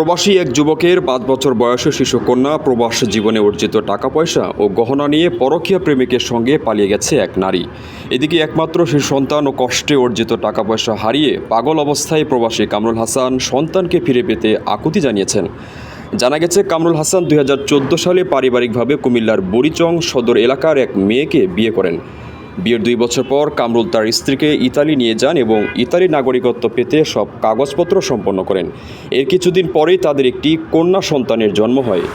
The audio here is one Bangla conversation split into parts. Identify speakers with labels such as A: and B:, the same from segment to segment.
A: প্রবাসী এক যুবকের পাঁচ বছর বয়সী শিশুকন্যা প্রবাস জীবনে অর্জিত টাকা পয়সা ও গহনা নিয়ে পরকীয়া প্রেমিকের সঙ্গে পালিয়ে গেছে এক নারী। এদিকে একমাত্র শিশু সন্তান ও কষ্টে অর্জিত টাকা পয়সা হারিয়ে পাগল অবস্থায় প্রবাসী কামরুল হাসান সন্তানকে ফিরে পেতে আকুতি জানিয়েছেন। জানা গেছে, কামরুল হাসান দুই হাজার চোদ্দ সালে পারিবারিকভাবে কুমিল্লার বুড়িচং সদর এলাকার এক মেয়েকে বিয়ে করেন। বিয়ের দুই বছর পর কামরুল তার স্ত্রীকে ইতালি নিয়ে যান এবং ইতালি নাগরিকত্ব পেতে সব কাগজপত্র সম্পন্ন করেন। এর কিছুদিন পরেই তাদের একটি কন্যা সন্তানের জন্ম হয়।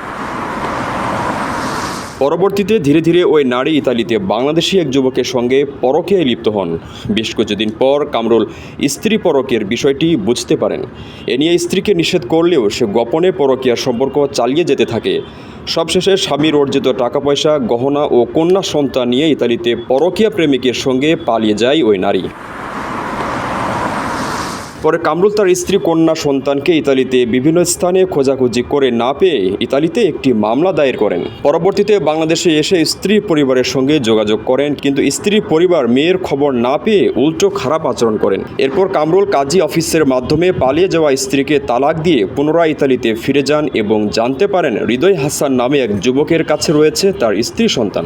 A: পরবর্তীতে ধীরে ধীরে ওই নারী ইতালিতে বাংলাদেশি এক যুবকের সঙ্গে পরকে লিপ্ত হন। বেশ কিছুদিন পর কামরুল স্ত্রী পরকের বিষয়টি বুঝতে পারেন। এ নিয়ে স্ত্রীকে নিষেধ করলেও সে গোপনে পরকীয়ার সম্পর্ক চালিয়ে যেতে থাকে। সবশেষে স্বামীর অর্জিত টাকা পয়সা গহনা ও কন্যা সন্তান নিয়ে ইতালিতে পরকীয়া প্রেমিকের সঙ্গে পালিয়ে যায় ওই নারী। পরে কামরুল তার স্ত্রী, কন্যা, সন্তানকে ইতালিতে বিভিন্ন স্থানে খোঁজাখুঁজি করে না পেয়ে ইতালিতে একটি মামলা দায়ের করেন। পরবর্তীতে বাংলাদেশে এসে স্ত্রী পরিবারের সঙ্গে যোগাযোগ করেন, কিন্তু স্ত্রী পরিবার মেয়ের খবর না পেয়ে উল্টো খারাপ আচরণ করেন। এরপর কামরুল কাজী অফিসের মাধ্যমে পালিয়ে যাওয়া স্ত্রীকে তালাক দিয়ে পুনরায় ইতালিতে ফিরে যান এবং জানতে পারেন হৃদয় হাসান নামে এক যুবকের কাছে রয়েছে তার স্ত্রী সন্তান।